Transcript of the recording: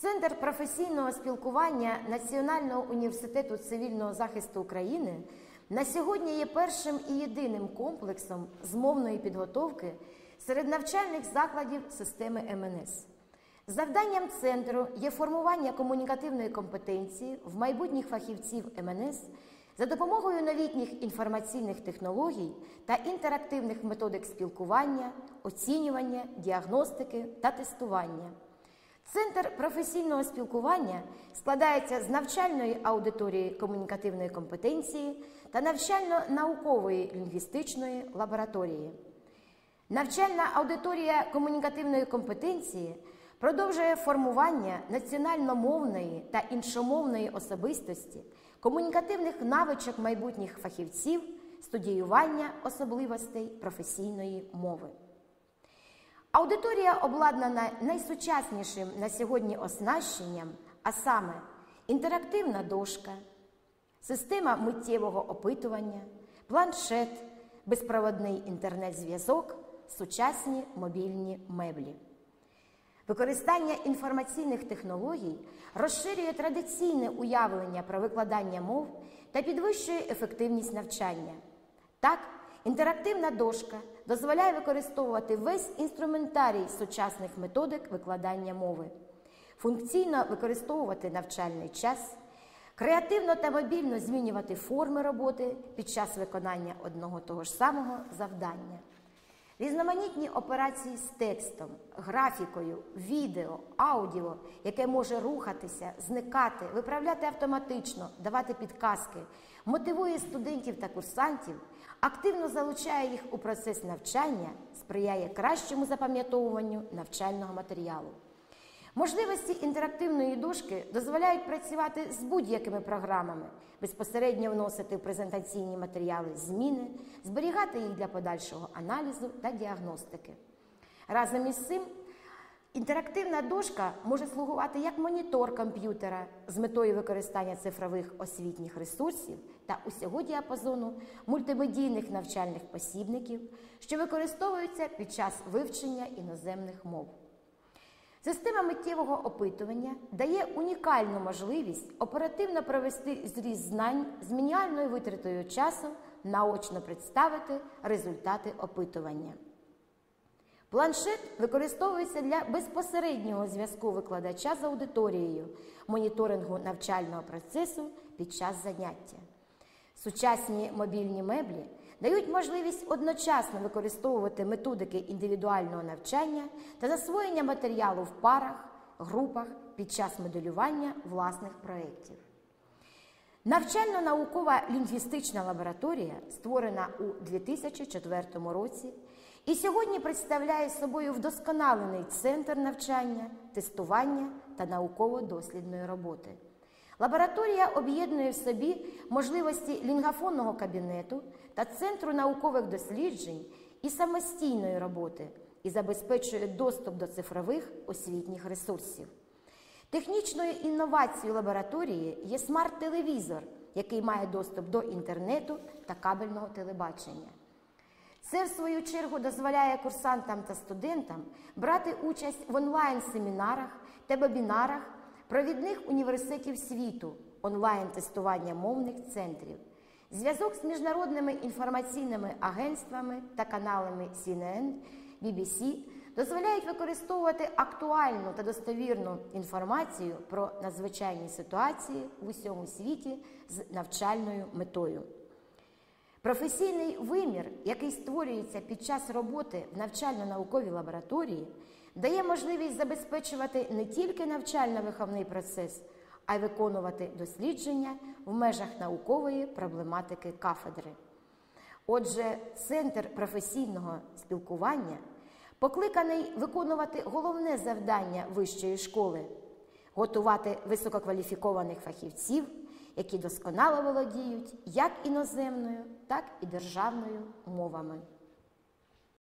Центр професійного спілкування Національного університету цивільного захисту України на сьогодні є першим і єдиним комплексом з мовної підготовки серед навчальних закладів системи МНС. Завданням центру є формування комунікативної компетенції в майбутніх фахівців МНС за допомогою новітніх інформаційних технологій та інтерактивних методик спілкування, оцінювання, діагностики та тестування. Центр професійного спілкування складається з навчальної аудиторії комунікативної компетенції та навчально-наукової лінгвістичної лабораторії. Навчальна аудиторія комунікативної компетенції продовжує формування національномовної та іншомовної особистості, комунікативних навичок майбутніх фахівців, студіювання особливостей професійної мови. Аудиторія обладнана найсучаснішим на сьогодні оснащенням, а саме інтерактивна дошка, система миттєвого опитування, планшет, безпроводний інтернет-зв'язок, сучасні мобільні меблі. Використання інформаційних технологій розширює традиційне уявлення про викладання мов та підвищує ефективність навчання. Так, інтерактивна дошка дозволяє використовувати весь інструментарій сучасних методик викладання мови, функційно використовувати навчальний час, креативно та мобільно змінювати форми роботи під час виконання одного того ж самого завдання. Різноманітні операції з текстом, графікою, відео, аудіо, яке може рухатися, зникати, виправляти автоматично, давати підказки, мотивує студентів та курсантів, активно залучає їх у процес навчання, сприяє кращому запам'ятовуванню навчального матеріалу. Можливості інтерактивної дошки дозволяють працювати з будь-якими програмами, безпосередньо вносити в презентаційні матеріали зміни, зберігати їх для подальшого аналізу та діагностики. Разом із цим інтерактивна дошка може слугувати як монітор комп'ютера з метою використання цифрових освітніх ресурсів та усього діапазону мультимедійних навчальних посібників, що використовуються під час вивчення іноземних мов. Система миттєвого опитування дає унікальну можливість оперативно провести зріз знань з мінімальною витратою часу, наочно представити результати опитування. Планшет використовується для безпосереднього зв'язку викладача з аудиторією, моніторингу навчального процесу під час заняття. Сучасні мобільні меблі дають можливість одночасно використовувати методики індивідуального навчання та засвоєння матеріалу в парах, групах під час моделювання власних проєктів. Навчально-наукова лінгвістична лабораторія, створена у 2004 році, і сьогодні представляє собою вдосконалений центр навчання, тестування та науково-дослідної роботи. Лабораторія об'єднує в собі можливості лінгафонного кабінету та центру наукових досліджень і самостійної роботи і забезпечує доступ до цифрових освітніх ресурсів. Технічною інновацією лабораторії є смарт-телевізор, який має доступ до інтернету та кабельного телебачення. Це, в свою чергу, дозволяє курсантам та студентам брати участь в онлайн-семінарах та вебінарах провідних університетів світу, онлайн-тестування мовних центрів, зв'язок з міжнародними інформаційними агентствами та каналами CNN, BBC дозволяють використовувати актуальну та достовірну інформацію про надзвичайні ситуації в усьому світі з навчальною метою. Професійний вимір, який створюється під час роботи в навчально-науковій лабораторії, дає можливість забезпечувати не тільки навчально-виховний процес, а й виконувати дослідження в межах наукової проблематики кафедри. Отже, центр професійного спілкування покликаний виконувати головне завдання вищої школи готувати висококваліфікованих фахівців, які досконало володіють як іноземною, так і державною мовами.